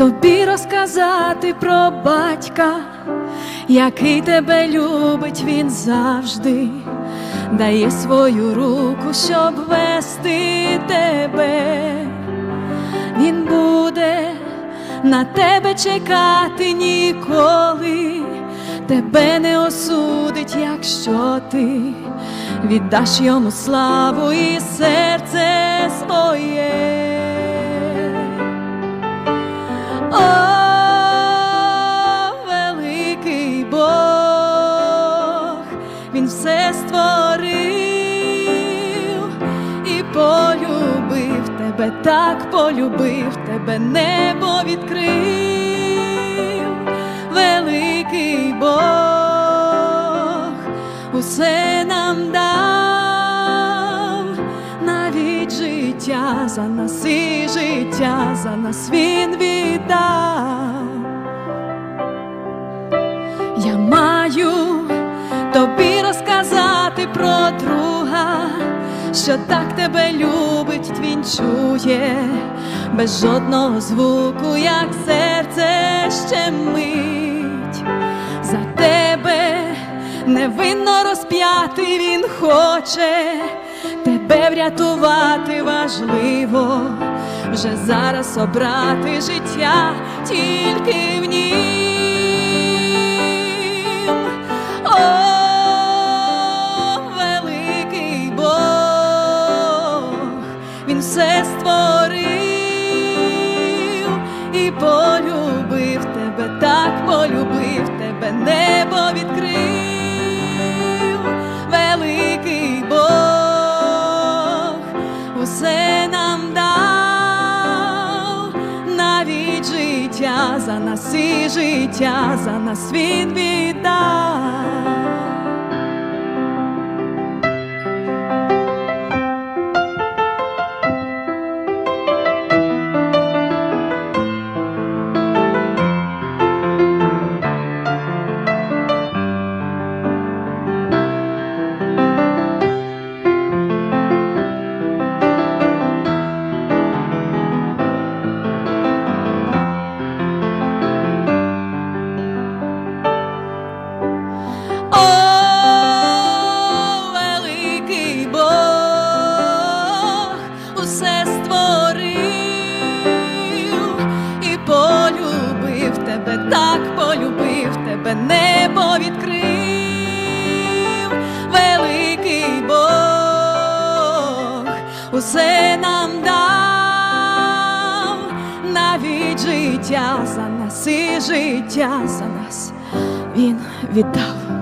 тобі розказати про батька, який тебе любить, він завжди дає свою руку, щоб вести тебе. Він буде на тебе чекати ніколи, тебе не осудить, якщо ти віддаш йому славу і серце своє. Все створив. І полюбив тебе, так полюбив тебе, небо відкрив, великий Бог, усе нам дав, навіть життя за нас і життя за нас він віддав. Про друга, що так тебе любить, він чує. Без жодного звуку, як серце щемить. За тебе невинно розп'ятий він хоче. Тебе врятувати важливо, вже зараз обрати життя тільки в нім. Все створив і полюбив тебе, так полюбив тебе, небо відкрив, великий Бог, усе нам дав, навіть життя за нас і життя за нас він віддав. Тебе, небо відкрив, великий Бог, усе нам дав, навіть життя за нас і життя за нас він віддав.